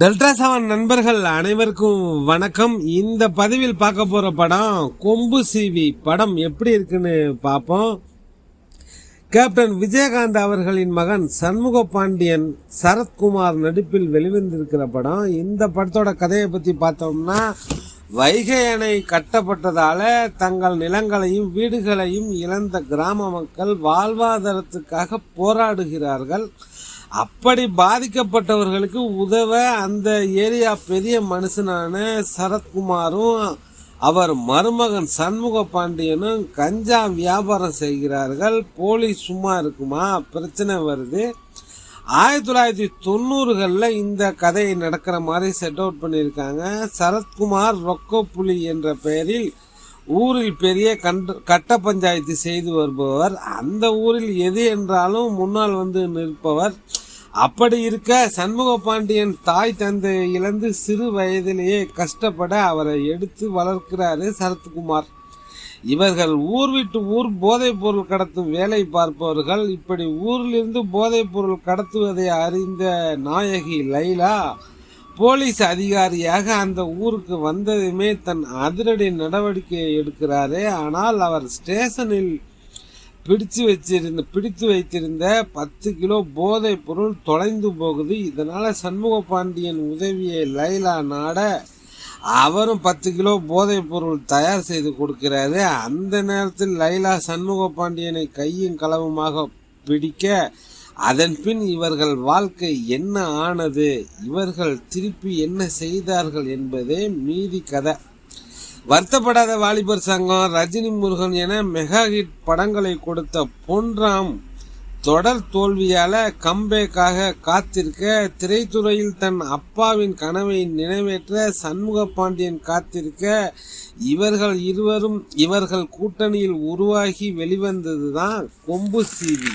Delta seven நண்பர்கள் அனைவருக்கும் வணக்கம். இந்த பதிவில் பார்க்க போற படம் கொம்பு சிவி படம் எப்படி இருக்குன்னு பார்ப்போம். கேப்டன் விஜயகாந்த் அவர்களின் மகன் சண்முக பாண்டியன் சரத்குமார் நடிப்பில் வெளிவந்திருக்கிற படம். இந்த படத்தோட கதையை பற்றி பார்த்தோம்னா வைகை அணை கட்டப்பட்டதால தங்கள் நிலங்களையும் வீடுகளையும் இழந்த கிராம மக்கள் வாழ்வாதாரத்துக்காக போராடுகிறார்கள். அப்படி பாதிக்கப்பட்டவர்களுக்கு உதவ அந்த ஏரியா பெரிய மனுஷனான சரத்குமாரும் அவர் மருமகன் சண்முக பாண்டியனும் கஞ்சா வியாபாரம் செய்கிறார்கள். போலீஸ் சும்மா இருக்குமா? பிரச்சனை வருது. ஆயிரத்தி தொள்ளாயிரத்தி தொண்ணூறுகளில் இந்த கதையை நடக்கிற மாதிரி செட் அவுட் பண்ணியிருக்காங்க. சரத்குமார் ரொக்கப்புலி என்ற பெயரில் ஊரில் பெரிய கண்ட கட்ட பஞ்சாயத்து செய்து வருபவர். அந்த ஊரில் எது என்றாலும் முன்னால் வந்து நிற்பவர். அப்படி இருக்க சண்முக பாண்டியன் தாய் தந்தை இழந்து சிறு வயதிலேயே கஷ்டப்பட அவரை எடுத்து வளர்க்கிறாரு சரத்குமார். இவர்கள் ஊர் விட்டு ஊர் போதைப் பொருள் கடத்தும் வேலை பார்ப்பவர்கள். இப்படி ஊரிலிருந்து போதைப் பொருள் கடத்துவதை அறிந்த நாயகி லைலா போலீஸ் அதிகாரியாக அந்த ஊருக்கு வந்ததுமே தன் அதிரடி நடவடிக்கை எடுக்கிறாரு. ஆனால் அவர் ஸ்டேஷனில் பிடிச்சு வச்சிருந்த பிடித்து வைத்திருந்த பத்து கிலோ போதைப் பொருள் தொலைந்து போகுது. இதனால சண்முக பாண்டியன் உதவியை லைலா நாட அவரும் பத்து கிலோ போதைப் பொருள் தயார் செய்து கொடுக்கிறாரு. அந்த நேரத்தில் லைலா சண்முக பாண்டியனை கையும் களவுமாக பிடிக்க அதன் பின் இவர்கள் வாழ்க்கை என்ன ஆனது இவர்கள் திருப்பி என்ன செய்தார்கள் என்பதே மீதி கதை. வருத்தப்படாத வாலிபர் சங்கம் ரஜினி முருகன் என மெகா ஹிட் படங்களை கொடுத்த பொன்ராம் தொடர் தோல்வியால கம்பேக்காக காத்திருக்க திரைத்துறையில் தன் அப்பாவின் கனவை நிறைவேற்ற சண்முக பாண்டியன் காத்திருக்க இவர்கள் இருவரும் இவர்கள் கூட்டணியில் உருவாகி வெளிவந்ததுதான் கொம்பு சீவி.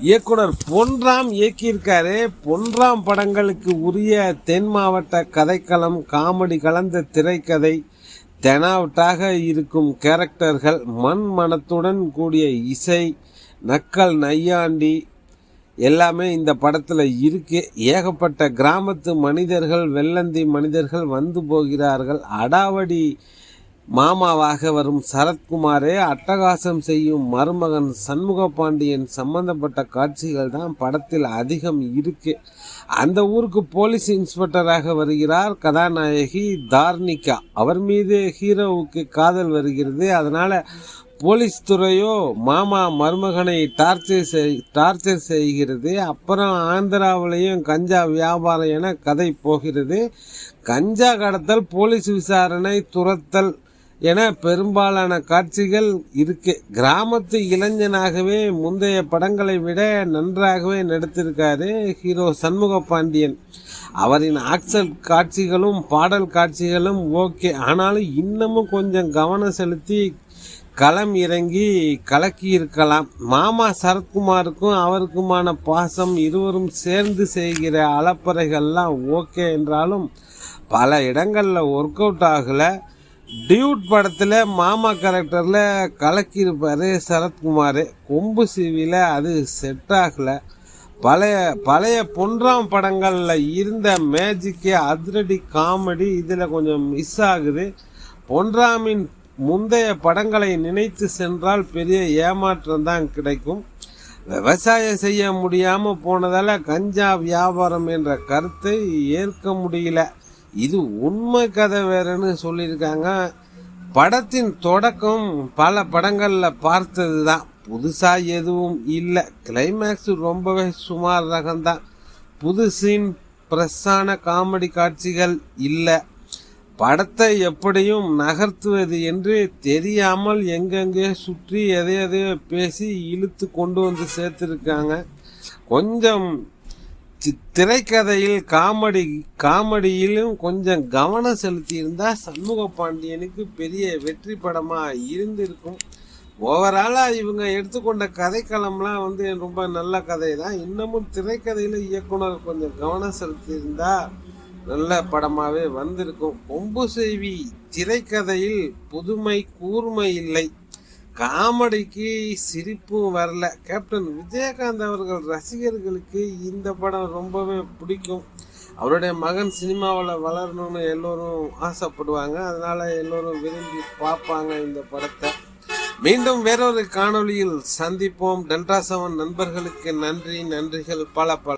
இயக்குனர் பொன்ராம் இயக்கியிருக்காரு. பொன்ராம் படங்களுக்கு உரிய தென் மாவட்ட கதைக்களம் காமெடி கலந்த திரைக்கதை தெனாவட்டாக இருக்கும் கேரக்டர்கள் மண் மனத்துடன் கூடிய இசை நக்கல் நையாண்டி எல்லாமே இந்த படத்தில் இருக்கு. ஏகப்பட்ட கிராமத்து மனிதர்கள் வெள்ளந்தி மனிதர்கள் வந்து போகிறார்கள். அடாவடி மாமாவாக வரும் சரத்குமாரே அட்டகாசம் செய்யும் மருமகன் சண்முக பாண்டியன் சம்பந்தப்பட்ட காட்சிகள் தான் படத்தில் அதிகம் இருக்கு. அந்த ஊருக்கு போலீஸ் இன்ஸ்பெக்டராக வருகிறார் கதாநாயகி தார்னிகா. அவர் மீது ஹீரோவுக்கு காதல் வருகிறது. அதனால போலீஸ் துறையோ மாமா மருமகனை டார்ச்சர் செய் டார்ச்சர் செய்கிறது. அப்புறம் ஆந்திராவிலையும் கஞ்சா வியாபாரம் என கதை போகிறது. கஞ்சா கடத்தல் போலீஸ் விசாரணை துரத்தல் என பெரும்பாலான காட்சிகள் இருக்கு. கிராமத்து இளைஞனாகவே முந்தைய படங்களை விட நன்றாகவே நடித்திருக்காரு ஹீரோ சண்முக பாண்டியன். அவரின் ஆக்சல் காட்சிகளும் பாடல் காட்சிகளும் ஓகே. ஆனாலும் இன்னமும் கொஞ்சம் கவனம் செலுத்தி களம் இறங்கி கலக்கி இருக்கலாம். மாமா சரத்குமாருக்கும் அவருக்குமான பாசம் இருவரும் சேர்ந்து செய்கிற அலப்பறைகள்லாம் ஓகே என்றாலும் பல இடங்களில் ஒர்க் அவுட் ஆகலை. டியூட் படத்தில் மாமா கேரக்டரில் கலக்கியிருப்பார் சரத்குமார். கொம்பு சிவியில் அது செட் ஆகலை. பழைய பழைய பொன்றாம் படங்களில் இருந்த மேஜிக்கு அதிரடி காமெடி இதில் கொஞ்சம் மிஸ் ஆகுது. பொன்ராமின் முந்தைய படங்களை நினைத்து சென்றால் பெரிய ஏமாற்றம் தான் கிடைக்கும். விவசாயம் செய்ய முடியாமல் போனதால் கஞ்சா வியாபாரம் என்ற கருத்தை ஏற்க முடியல. இது உண்மை கதை வேறன்னு சொல்லியிருக்காங்க. படத்தின் தொடக்கம் பல படங்களில் பார்த்தது தான் புதுசாக எதுவும் இல்லை. கிளைமேக்ஸ் ரொம்பவே சுமார் ரகம்தான். புது சீன் பிரஸ்ஸான காமெடி காட்சிகள் இல்லை. படத்தை எப்படியும் நகர்த்துவது என்று தெரியாமல் எங்கெங்கே சுற்றி எதை எதையோ பேசி இழுத்து கொண்டு வந்து சேர்த்துருக்காங்க. கொஞ்சம் திரைக்கதையில் காமெடி காமெடியிலும் கொஞ்சம் கவனம் செலுத்தியிருந்தா சண்முக பாண்டியனுக்கு பெரிய வெற்றி படமாக இருந்திருக்கும். ஓவராலாக இவங்க எடுத்துக்கொண்ட கதைக்களம்லாம் வந்து ரொம்ப நல்ல கதை தான் இன்னமும் திரைக்கதையில் இயக்குனர் கொஞ்சம் கவனம் செலுத்தியிருந்தா நல்ல படமாகவே வந்திருக்கும். கொம்பு செய்வி திரைக்கதையில் புதுமை கூர்மை இல்லை. காமெடிக்கு சிரிப்பும் வரல. கேப்டன் விஜயகாந்த் அவர்கள் ரசிகர்களுக்கு இந்த படம் ரொம்பவே பிடிக்கும். அவருடைய மகன் சினிமாவில் வளரணும்னு எல்லோரும் ஆசைப்படுவாங்க. அதனால எல்லோரும் விரும்பி பார்ப்பாங்க இந்த படத்தை. மீண்டும் வேறொரு காணொளியில் சந்திப்போம். டெல்டா செவன் நண்பர்களுக்கு நன்றி. நன்றிகள். பல பல.